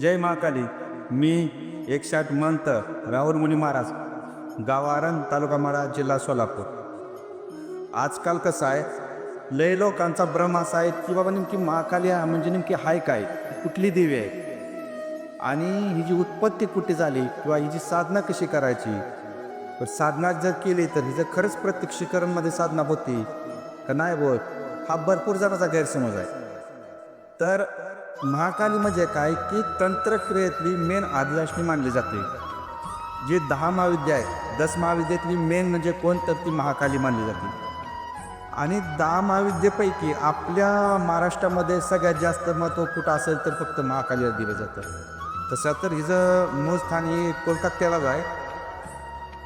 जय महाकाली मी एकशाट मंत राहुल मुनी महाराज गावारण तालुका माळा जिल्हा सोलापूर. आजकाल कसं आहे लय लोकांचा भ्रम असा आहे की बाबा नेमकी महाकाली हा म्हणजे नेमकी हाय काय कुठली देवी आहे? आणि ही जी उत्पत्ती कुठे झाली किंवा ही जी साधना कशी करायची? साधना जर केली तर हिचं खरंच प्रत्यक्षीकरणमध्ये साधना होती का नाही बोल हा भरपूर जणाचा गैरसमज आहे. तर महाकाली म्हणजे काय? की तंत्रक्रियेतली मेन आदिलक्ष्मी मानली जाते. जी दहा महाविद्या आहेत दस महाविद्यातली मेन म्हणजे कोण तर ती महाकाली मानली जाते. आणि दहा महाविद्येपैकी आपल्या महाराष्ट्रामध्ये सगळ्यात जास्त महत्त्व कुठं असेल तर फक्त महाकालीला दिलं जातं. तसं तर हिचं मूळ स्थान हे कोलकात्यालाच आहे.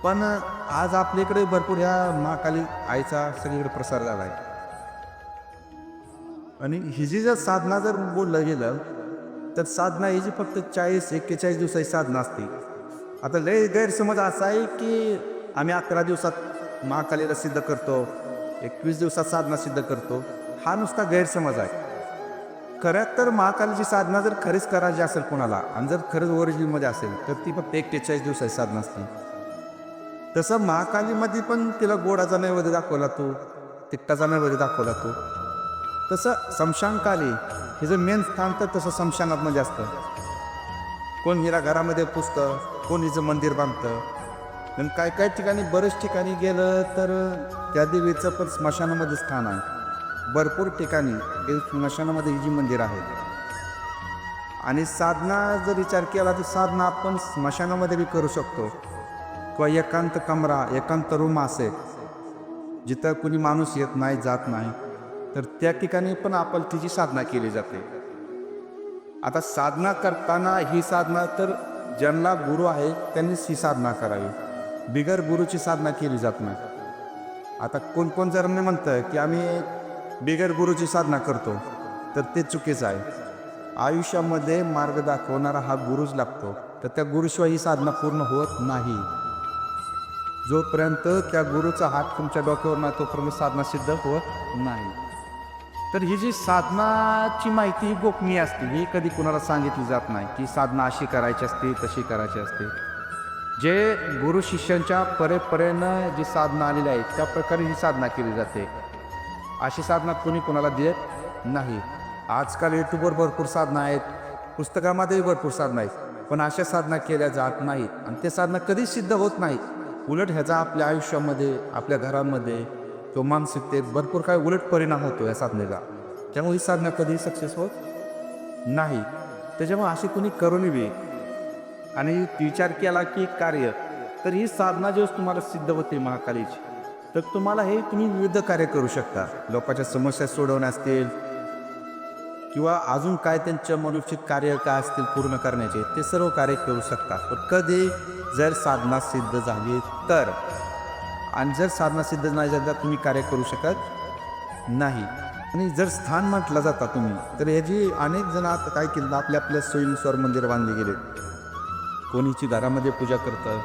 पण आज आपल्याकडे भरपूर ह्या महाकाली आईचा सगळीकडे प्रसार झाला आहे. आणि ही जी जर साधना जर बोललं गेलं तर साधना ही जी फक्त चाळीस एक्केचाळीस दिवसाची साधना असते. आता लय गैरसमज असा आहे की आम्ही अकरा दिवसात महाकालीला सिद्ध करतो एकवीस दिवसात साधना सिद्ध करतो. हा नुसता गैरसमज आहे. खऱ्यात तर महाकालीची साधना जर खरीच करायची असेल कोणाला आणि जर खरंच ओरिजिनलमध्ये असेल तर ती फक्त एक्केचाळीस दिवसाची साधना असते. तसं महाकालीमध्ये पण तिला गोडाचा नैवेद्य दाखवला तो तिकटाचा नैवेद्य दाखवला तो. तसं समशानकाली हिचं मेन स्थान तर तसं समशानामध्ये असतं. कोण हिला घरामध्ये पुसतं कोण हिचं मंदिर बांधतं. आणि काय काय ठिकाणी बरेच ठिकाणी गेलं तर त्या देवीचं पण स्मशानामध्ये स्थान आहे. भरपूर ठिकाणी हे स्मशानामध्ये ही जी मंदिर आहेत आणि साधना जर विचार केला तर साधना आपण स्मशानामध्ये बी करू शकतो. किंवा एकांत कमरा एकांत रूम असेल जिथं कुणी माणूस येत नाही जात नाही. तर त्या ठिकाणी पण आपण तिची साधना केली जाते. आता साधना करताना ही साधना तर ज्यांना गुरु आहे त्यांनीच ही साधना करावी. बिगर गुरुची साधना केली जात नाही. आता कोणकोण जर मी म्हणतं की आम्ही बिगर गुरुची साधना करतो तर ते चुकीचं आहे. आयुष्यामध्ये मार्ग दाखवणारा हा गुरुच लागतो तर त्या गुरुशिवाय ही साधना पूर्ण होत नाही. जोपर्यंत त्या गुरुचा हात तुमच्या डोक्यावर नाही तोपर्यंत साधना सिद्ध होत नाही. तर ही जी साधनाची माहिती ही गोपनीय असते ही कधी कुणाला सांगितली जात नाही की साधना अशी करायची असते तशी करायची असते. जे गुरु शिष्यांच्या परेपरेनं जी साधना आलेली आहे त्या प्रकारे ही साधना केली जाते. अशी साधना कोणी कोणाला देत नाही. आजकाल यूट्यूबवर भरपूर साधना आहेत पुस्तकामध्येही भरपूर साधना आहेत पण अशा साधना केल्या जात नाहीत. आणि ते साधना कधीच सिद्ध होत नाहीत. उलट ह्याचा आपल्या आयुष्यामध्ये आपल्या घरामध्ये किंवा मानसिकतेत भरपूर काय उलट परिणाम होतो या साधनेचा. त्यामुळे ही साधना कधीही सक्सेस होत नाही. त्याच्यामुळे अशी कोणी करून बी आणि विचार केला की कार्य तर ही साधना जेव्हा तुम्हाला सिद्ध होते महाकालीची तर तुम्हाला हे तुम्ही विविध कार्य करू शकता. लोकांच्या समस्या सोडवण्या असतील किंवा अजून काय त्यांच्या मनुष्य कार्य काय असतील पूर्ण करण्याचे ते सर्व कार्य करू शकता. पण कधी जर साधना सिद्ध झाली तर आणि जर साधना सिद्ध नाही झाली तर तुम्ही कार्य करू शकत नाही. आणि जर स्थान म्हटलं जाता तुम्ही तर ह्याची अनेक जण आता काय केलं आपल्या आपल्या सोयीनुसार मंदिर बांधले गेले. कोणीची घरामध्ये पूजा करतं?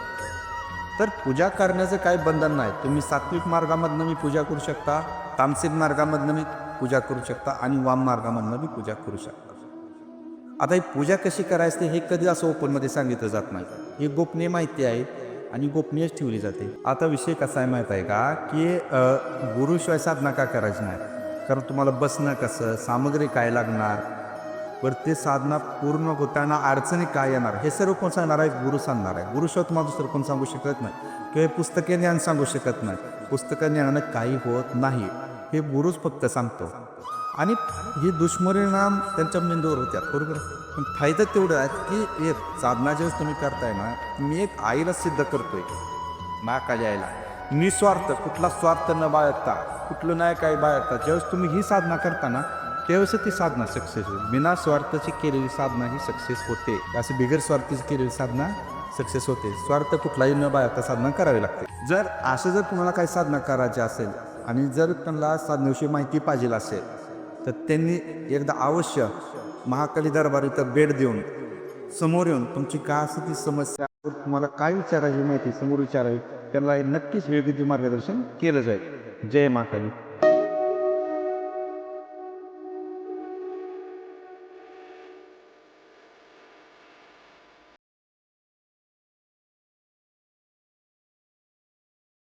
तर पूजा करण्याचं काही बंधन नाही. तुम्ही सात्विक मार्गामधनं मी पूजा करू शकता तामसिक मार्गामधनं मी पूजा करू शकता आणि वाम मार्गामधनं मी पूजा करू शकता. आता ही पूजा कशी करायची हे कधी असं ओपनमध्ये सांगितलं जात नाही. ही गोपनीय माहिती आहे. आणि गोपनीयच ठेवली जाते. आता विषय कसा आहे माहीत आहे का? की गुरुशिवाय साधना का करायची नाही कारण तुम्हाला बसणं कसं सामग्री काय लागणार? वर ते साधना पूर्ण होताना अडचणी काय येणार? हे सर्व कोण सांगणार आहे? गुरु सांगणार आहे. गुरुशिवाय तुम्हाला दुसरं कोण सांगू शकत नाही. किंवा पुस्तके ज्ञान सांगू शकत नाही. पुस्तकं ज्ञानानं काही होत नाही. हे गुरुच फक्त सांगतो. आणि ही दुष्परिणाम त्यांच्या मेंदूवर होत्या बरोबर? पण फायदा तेवढं आहे की एक साधना जेव्हा तुम्ही करताय ना मी एक आईला सिद्ध करतोय. माकाली आईला. निस्वार्थ कुठला स्वार्थ न बाळगता कुठलं नाही काय बाळगता ज्यावेळेस तुम्ही ही साधना करताना त्यावेळेस ती साधना सक्सेस होईल. बिना स्वार्थाची केलेली साधना ही सक्सेस होते. अशी बिगर स्वार्थीची केलेली साधना सक्सेस होते. स्वार्थ कुठलाही न बाळगता साधना करावी लागते. जर असं जर तुम्हाला काही साधना करायची असेल आणि जर त्यांना साधनेविषयी माहिती पाहिजे असेल तर त्यांनी एकदा अवश्य महाकाली दरबार इथं भेट देऊन समोर येऊन तुमची काय असं ती समस्या तुम्हाला काय विचारायची माहिती समोर विचारावी त्यांना नक्कीच योग्य ते मार्गदर्शन केलं जाईल. जय महाकाली.